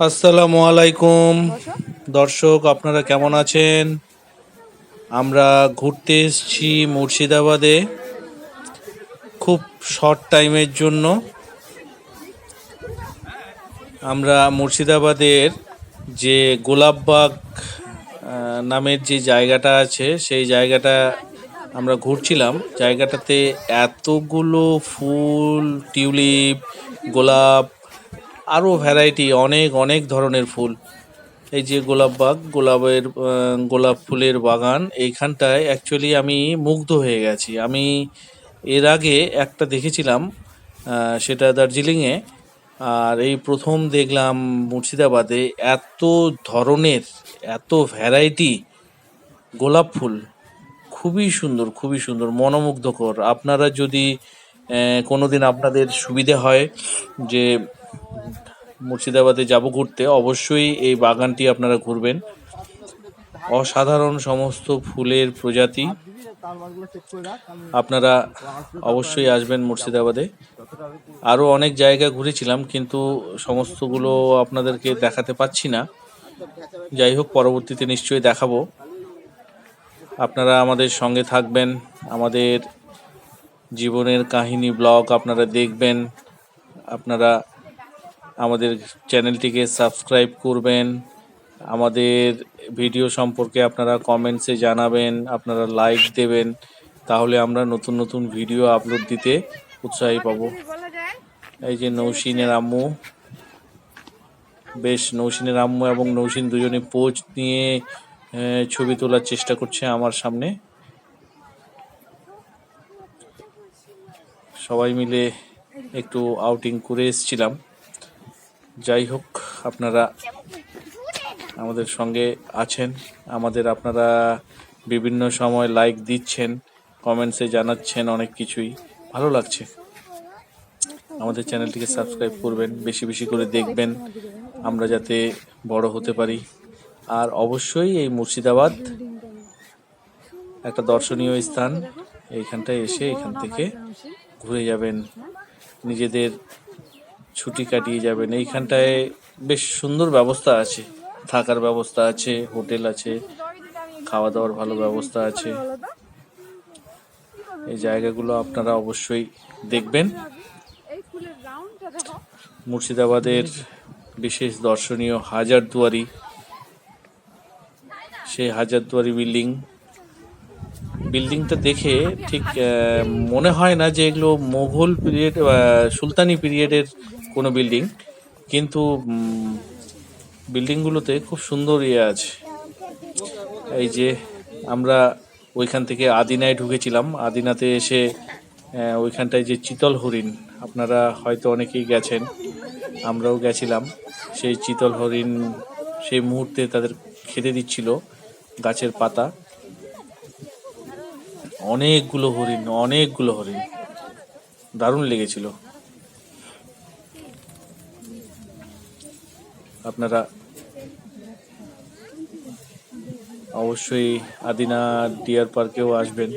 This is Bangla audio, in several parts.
আসসালামু আলাইকুম। দর্শক আপনারা কেমন আছেন? আমরা ঘুরতে এসেছি মুর্শিদাবাদে খুব শর্ট টাইমের জন্য। আমরা মুর্শিদাবাদের যে গোলাপবাগ নামের যে জায়গাটা আছে সেই জায়গাটা আমরা ঘুরছিলাম। জায়গাটাতে এতগুলো ফুল টিউলিপ গোলাপ আরও ভ্যারাইটি অনেক অনেক ধরনের ফুল। এই যে গোলাপ বাগ, গোলাপের গোলাপ ফুলের বাগান, এইখানটায় অ্যাকচুয়ালি আমি মুগ্ধ হয়ে গেছি। আমি এর আগে একটা দেখেছিলাম সেটা দার্জিলিংয়ে। আর এই প্রথম দেখলাম মুর্শিদাবাদে এত ধরনের, এত ভ্যারাইটি গোলাপ ফুল। খুবই সুন্দর খুবই সুন্দর, মনোমুগ্ধকর। আপনারা যদি কোনো দিন আপনাদের সুবিধে হয় যে মুর্শিদাবাদে যাব ঘুরতে, অবশ্যই এই বাগানটি আপনারা ঘুরবেন। অসাধারণ সমস্ত ফুলের প্রজাতি। আপনারা অবশ্যই আসবেন মুর্শিদাবাদে। আরও অনেক জায়গা ঘুরেছিলাম, কিন্তু সমস্তগুলো আপনাদেরকে দেখাতে পাচ্ছি না। যাই হোক, পরবর্তীতে নিশ্চয়ই দেখাবো। আপনারা আমাদের সঙ্গে থাকবেন, আমাদের জীবনের কাহিনী ব্লগ আপনারা দেখবেন, আপনারা আমাদের চ্যানেলটিকে সাবস্ক্রাইব করবেন। আমাদের ভিডিও সম্পর্কে আপনারা কমেন্টসে জানাবেন, আপনারা লাইক দেবেন, তাহলে আমরা নতুন নতুন ভিডিও আপলোড দিতে উৎসাহী পাব। এই যে নৌসিনের আম্মু, বেশ নৌসিনের আম্মু এবং নৌসিন দুজনে পোজ নিয়ে ছবি তোলার চেষ্টা করছে আমার সামনে। সবাই মিলে একটু আউটিং করে এসেছিলাম। যাই হোক, আপনারা আমাদের সঙ্গে আছেন। আমাদের আপনারা বিভিন্ন সময় লাইক দিচ্ছেন কমেন্টসে জানাচ্ছেন অনেক কিছুই। ভালো লাগছে। আমাদের চ্যানেলটিকে সাবস্ক্রাইব করবেন, বেশি বেশি করে দেখবেন। আমরা যাতে বড় হতে পারি। আর অবশ্যই এই মুর্শিদাবাদ একটা দর্শনীয় স্থান। এইখানটায় এসে এখান থেকে ঘুরে যাবেন। নিজেদের ছুটি কাটিয়ে যাবেন। এইখানটায় বেশ সুন্দর ব্যবস্থা আছে। থাকার ব্যবস্থা আছে, হোটেল আছে খাওয়া দাওয়ার ভালো ব্যবস্থা আছে। এই জায়গাগুলো আপনারা অবশ্যই দেখবেন। মুর্শিদাবাদের বিশেষ দর্শনীয় হাজারদুয়ারি। সেই হাজারদুয়ারি বিল্ডিং বিল্ডিংটা দেখে ঠিক মনে হয় না যে এগুলো মোঘল পিরিয়ড সুলতানি পিরিয়ডের কোনো বিল্ডিং। কিন্তু বিল্ডিংগুলোতে খুব সুন্দর ইয়ে আছে। এই যে আমরা ওইখান থেকে আদিনায় ঢুকেছিলাম। আদিনাতে এসে ওইখানটায় যে চিতল হরিণ, আপনারা হয়তো অনেকেই গেছেন, আমরাও গেছিলাম। সেই চিতল হরিণ সেই মুহূর্তে তাদের খেতে দিচ্ছিল গাছের পাতা। অনেকগুলো হরিণ অনেকগুলো হরিণ। দারুণ লেগেছিল। আপনারা অবশ্যই আদিনা ডিয়ার পার্কেও আসবেন।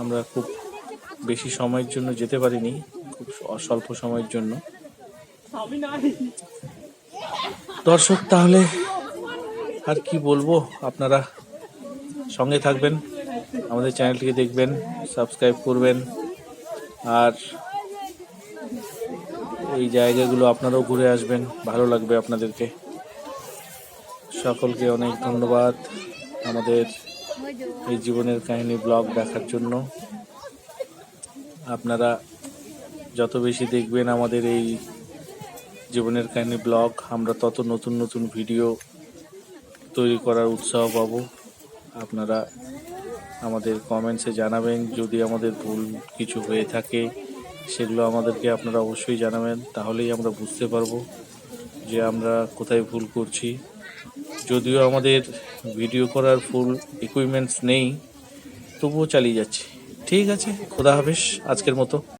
আমরা খুব বেশি সময়ের জন্য যেতে পারিনি, খুব স্বল্প সময়ের জন্য। দর্শক, তাহলে আর কি বলব? আপনারা সঙ্গে থাকবেন। আমাদের চ্যানেলটিকে দেখবেন, সাবস্ক্রাইব করবেন। আর এই জায়গাগুলো আপনারাও ঘুরে আসবেন, ভালো লাগবে আপনাদেরকে। সকলকে অনেক ধন্যবাদ আমাদের এই জীবনের কাহিনী ব্লগ দেখার জন্য। আপনারা যত বেশি দেখবেন আমাদের এই জীবনের কাহিনী ব্লগ, আমরা তত নতুন নতুন ভিডিও তৈরি করার উৎসাহ পাবো। আপনারা আমাদের কমেন্টসে জানাবেন। যদি আমাদের ভুল কিছু হয়ে থাকে, সেগুলো আমাদেরকে আপনারা অবশ্যই জানাবেন। তাহলেই আমরা বুঝতে পারব যে আমরা কোথায় ভুল করছি। যদিও আমাদের ভিডিও করার ফুল ইকুইপমেন্টস নেই, তবুও চালিয়ে যাচ্ছি। ঠিক আছে? খোদা হাফেজ, আজকের মতো।